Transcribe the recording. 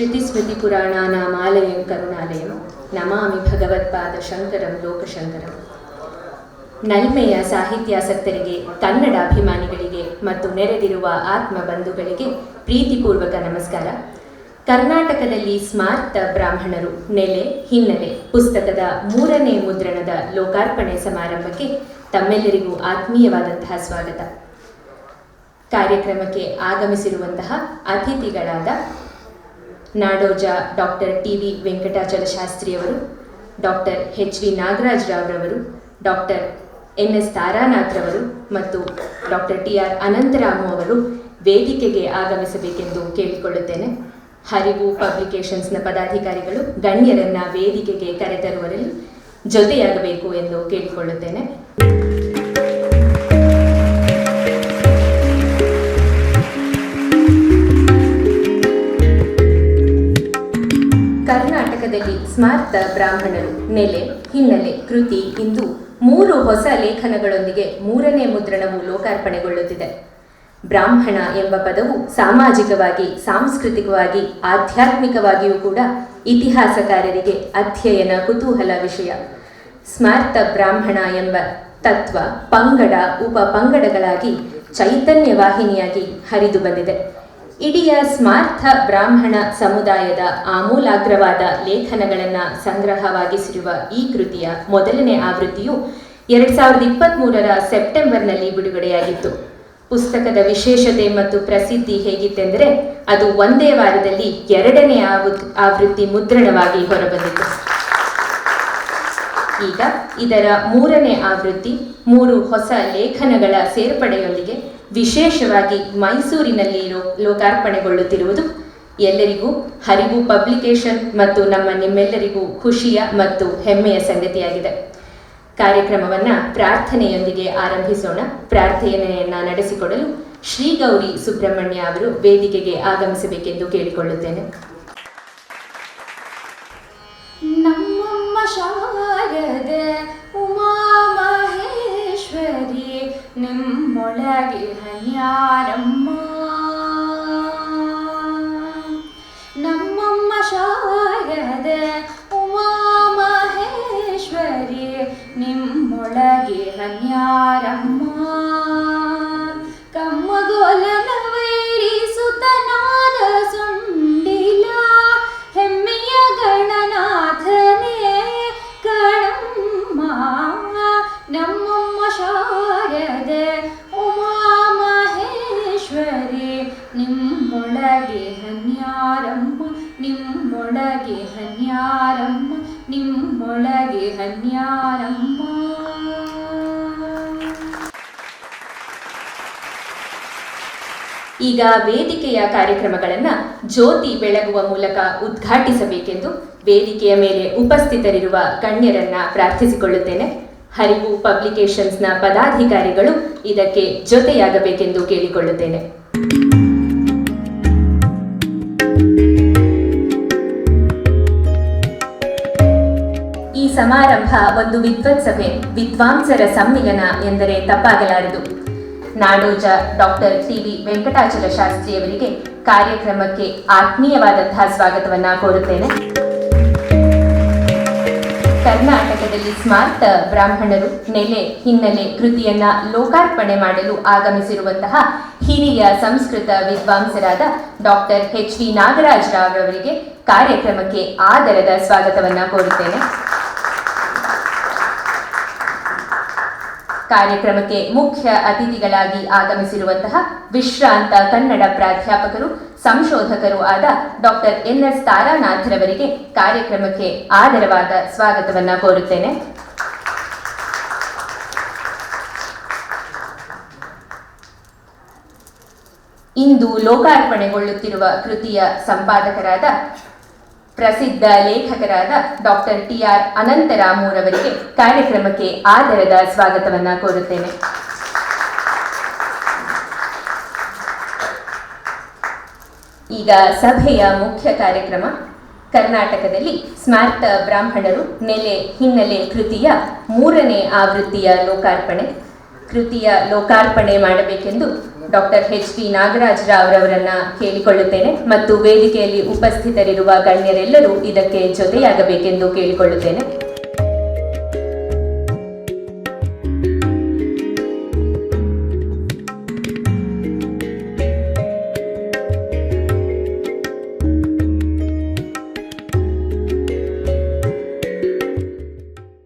श्रुतिस्मृतिपुराणानामालयं करुणालयं ನಮಾಮಿ ಭಗವತ್ಪಾದ ಶಂಕರಂ ಲೋಕಶಂಕರಂ ನಲ್ಮೆಯ ಸಾಹಿತ್ಯಾಸಕ್ತರಿಗೆ ಕನ್ನಡ ಅಭಿಮಾನಿಗಳಿಗೆ ಮತ್ತು ನೆರೆದಿರುವ ಆತ್ಮ ಬಂಧುಗಳಿಗೆ ಪ್ರೀತಿಪೂರ್ವಕ ನಮಸ್ಕಾರ ಕರ್ನಾಟಕದಲ್ಲಿ ಸ್ಮಾರ್ತ ಬ್ರಾಹ್ಮಣರು ನೆಲೆ ಹಿನ್ನೆಲೆ ಪುಸ್ತಕದ ಮೂರನೇ ಮುದ್ರಣದ ಲೋಕಾರ್ಪಣೆ ಸಮಾರಂಭಕ್ಕೆ ತಮ್ಮೆಲ್ಲರಿಗೂ ಆತ್ಮೀಯವಾದಂತಹ ಸ್ವಾಗತ ಕಾರ್ಯಕ್ರಮಕ್ಕೆ ಆಗಮಿಸಿರುವಂತಹ ಅತಿಥಿಗಳಾದ Nadoja doctor T V Venkatachala ಶಾಸ್ತ್ರಿಯವರು, doctor H V Nagaraj ರಾವ್ರವರು, ಡಾಕ್ಟರ್ ಎನ್ ಎಸ್ ತಾರಾನಾಥ್ರವರು ಮತ್ತು ಡಾಕ್ಟರ್ ಟಿ ಆರ್ ಅನಂತರಾಮು ಅವರು ವೇದಿಕೆಗೆ ಆಗಮಿಸಬೇಕೆಂದು ಕೇಳಿಕೊಳ್ಳುತ್ತೇನೆ. ಹರಿವು ಪಬ್ಲಿಕೇಶನ್ಸ್ನ ಪದಾಧಿಕಾರಿಗಳು ಗಣ್ಯರನ್ನ ವೇದಿಕೆಗೆ ಕರೆತರುವರಲ್ಲಿ ಜೊತೆಯಾಗಬೇಕು ಎಂದು ಕೇಳಿಕೊಳ್ಳುತ್ತೇನೆ. ಸ್ಮಾರ್ತ ಬ್ರಾಹ್ಮಣರು. ನೆಲೆ, ಹಿನ್ನೆಲೆ, ಕೃತಿ ಇಂದು ಮೂರು ಹೊಸ ಲೇಖನಗಳೊಂದಿಗೆ ಮೂರನೇ ಮುದ್ರಣವು ಲೋಕಾರ್ಪಣೆಗೊಳ್ಳುತ್ತಿದೆ. ಬ್ರಾಹ್ಮಣ ಎಂಬ ಪದವು ಸಾಮಾಜಿಕವಾಗಿ, ಸಾಂಸ್ಕೃತಿಕವಾಗಿ, ಆಧ್ಯಾತ್ಮಿಕವಾಗಿಯೂ ಕೂಡ ಇತಿಹಾಸಕಾರರಿಗೆ ಅಧ್ಯಯನ ಕುತೂಹಲ ವಿಷಯ. ಸ್ಮಾರ್ತ ಬ್ರಾಹ್ಮಣ ಎಂಬ ತತ್ವ ಪಂಗಡ ಉಪ ಪಂಗಡಗಳಾಗಿ ಚೈತನ್ಯ ವಾಹಿನಿಯಾಗಿ ಹರಿದು ಬಂದಿದೆ. ಇಡೀ ಸ್ಮಾರ್ಥ ಬ್ರಾಹ್ಮಣ ಸಮುದಾಯದ ಆಮೂಲಾಗ್ರವಾದ ಲೇಖನಗಳನ್ನು ಸಂಗ್ರಹವಾಗಿಸಿರುವ ಈ ಕೃತಿಯ ಮೊದಲನೇ ಆವೃತ್ತಿಯು ಎರಡ್ ಸಾವಿರದ ಇಪ್ಪತ್ತ್ಮೂರರ ಸೆಪ್ಟೆಂಬರ್ನಲ್ಲಿ ಬಿಡುಗಡೆಯಾಗಿತ್ತು. ಪುಸ್ತಕದ ವಿಶೇಷತೆ ಮತ್ತು ಪ್ರಸಿದ್ಧಿ ಹೇಗಿತ್ತೆಂದರೆ, ಅದು ಒಂದೇ ವಾರದಲ್ಲಿ ಎರಡನೇ ಆವೃ- ಆವೃತ್ತಿ ಮುದ್ರಣವಾಗಿ ಹೊರಬಂದಿತು. ಈಗ ಇದರ ಮೂರನೇ ಆವೃತ್ತಿ, ಮೂರು ಹೊಸ ಲೇಖನಗಳ ಸೇರ್ಪಡೆಯೊಂದಿಗೆ ವಿಶೇಷವಾಗಿ ಮೈಸೂರಿನಲ್ಲಿ ಲೋಕಾರ್ಪಣೆಗೊಳ್ಳುತ್ತಿರುವುದು ಎಲ್ಲರಿಗೂ ಹರಿವು ಪಬ್ಲಿಕೇಶನ್ ಮತ್ತು ನಮ್ಮ ನಿಮ್ಮೆಲ್ಲರಿಗೂ ಖುಷಿಯ ಮತ್ತು ಹೆಮ್ಮೆಯ ಸಂಗತಿಯಾಗಿದೆ. ಕಾರ್ಯಕ್ರಮವನ್ನ ಪ್ರಾರ್ಥನೆಯೊಂದಿಗೆ ಆರಂಭಿಸೋಣ. ಪ್ರಾರ್ಥನೆಯನ್ನ ನಡೆಸಿಕೊಡಲು ಶ್ರೀ ಗೌರಿ ಸುಬ್ರಹ್ಮಣ್ಯ ಅವರು ವೇದಿಕೆಗೆ ಆಗಮಿಸಬೇಕೆಂದು ಕೇಳಿಕೊಳ್ಳುತ್ತೇನೆ. ನಮ್ಮಮ್ಮ ಶಾರದೆ ನಿಮ್ಮೊಳಗೆ ಹನ್ಯಾರಮ್ಮ ನಮ್ಮಮ್ಮ ಶಾರದೆ ಉಮಾ ಮಹೇಶ್ವರಿ ನಿಮ್ಮೊಳಗೆ ಹನ್ಯಾರಮ್ಮ. ನಿಮ್ಮೊಳಗೆ ಹನ್ಯಾರಮ್ಮ ನಿಮ್ಮೊಳಗೆ ಹನ್ಯಾರಮ್ಮ. ಈಗ ವೇದಿಕೆಯ ಕಾರ್ಯಕ್ರಮಗಳನ್ನು ಜ್ಯೋತಿ ಬೆಳಗುವ ಮೂಲಕ ಉದ್ಘಾಟಿಸಬೇಕೆಂದು ವೇದಿಕೆಯ ಮೇಲೆ ಉಪಸ್ಥಿತರಿರುವ ಗಣ್ಯರನ್ನ ಪ್ರಾರ್ಥಿಸಿಕೊಳ್ಳುತ್ತೇನೆ. ಹರಿವು ಪಬ್ಲಿಕೇಶನ್ಸ್ನ ಪದಾಧಿಕಾರಿಗಳು ಇದಕ್ಕೆ ಜೊತೆಯಾಗಬೇಕೆಂದು ಕೇಳಿಕೊಳ್ಳುತ್ತೇನೆ. ಸಮಾರಂಭ ಒಂದು ವಿದ್ವತ್ ಸಭೆ, ವಿದ್ವಾಂಸರ ಸಮ್ಮಿಲನ ಎಂದರೆ ತಪ್ಪಾಗಲಾರದು. Nadoja doctor T. V. Venkatachala ಶಾಸ್ತ್ರಿಯವರಿಗೆ ಕಾರ್ಯಕ್ರಮಕ್ಕೆ ಆತ್ಮೀಯವಾದಂತಹ ಸ್ವಾಗತವನ್ನ ಕೋರುತ್ತೇನೆ. ಕರ್ನಾಟಕದಲ್ಲಿ ಸ್ಮಾರ್ತ ಬ್ರಾಹ್ಮಣರು ನೆಲೆ, ಹಿನ್ನೆಲೆ ಕೃತಿಯನ್ನ ಲೋಕಾರ್ಪಣೆ ಮಾಡಲು ಆಗಮಿಸಿರುವಂತಹ ಹಿರಿಯ Sanskrit ವಿದ್ವಾಂಸರಾದ doctor H. V. Nagaraj Rao ಅವರಿಗೆ ಕಾರ್ಯಕ್ರಮಕ್ಕೆ ಆದರದ ಸ್ವಾಗತವನ್ನ ಕೋರುತ್ತೇನೆ. ಕಾರ್ಯಕ್ರಮಕ್ಕೆ ಮುಖ್ಯ ಅತಿಥಿಗಳಾಗಿ ಆಗಮಿಸಿರುವಂತಹ ವಿಶ್ರಾಂತ ಕನ್ನಡ ಪ್ರಾಧ್ಯಾಪಕರು, ಸಂಶೋಧಕರು ಆದ ಡಾಕ್ಟರ್ ಎನ್ ಎಸ್ ತಾರಾನಾಥರವರಿಗೆ ಕಾರ್ಯಕ್ರಮಕ್ಕೆ ಆದರವಾದ ಸ್ವಾಗತವನ್ನ ಕೋರುತ್ತೇನೆ. ಇಂದು ಲೋಕಾರ್ಪಣೆಗೊಳ್ಳುತ್ತಿರುವ ಕೃತಿಯ ಸಂಪಾದಕರಾದ ಪ್ರಸಿದ್ಧ ಲೇಖಕರಾದ ಡಾಕ್ಟರ್ ಟಿ ಆರ್ ಅನಂತರಾಮೂರವರಿಗೆ ಕಾರ್ಯಕ್ರಮಕ್ಕೆ ಆದರದ ಸ್ವಾಗತವನ್ನ ಕೋರುತ್ತೇನೆ. ಈಗ ಸಭೆಯ ಮುಖ್ಯ ಕಾರ್ಯಕ್ರಮ. ಕರ್ನಾಟಕದಲ್ಲಿ ಸ್ಮಾರ್ಟ್ ಬ್ರಾಹ್ಮಣರು ನೆಲೆ ಹಿನ್ನೆಲೆ ಕೃತಿಯ ಮೂರನೇ ಆವೃತ್ತಿಯ ಲೋಕಾರ್ಪಣೆ. ಕೃತಿಯ ಲೋಕಾರ್ಪಣೆ ಮಾಡಬೇಕೆಂದು ಡಾಕ್ಟರ್ ಎಚ್ ಪಿ ನಾಗರಾಜ್ ರಾವ್ರವರನ್ನ ಕೇಳಿಕೊಳ್ಳುತ್ತೇನೆ ಮತ್ತು ವೇದಿಕೆಯಲ್ಲಿ ಉಪಸ್ಥಿತರಿರುವ ಗಣ್ಯರೆಲ್ಲರೂ ಇದಕ್ಕೆ ಜೊತೆಯಾಗಬೇಕೆಂದು ಕೇಳಿಕೊಳ್ಳುತ್ತೇನೆ.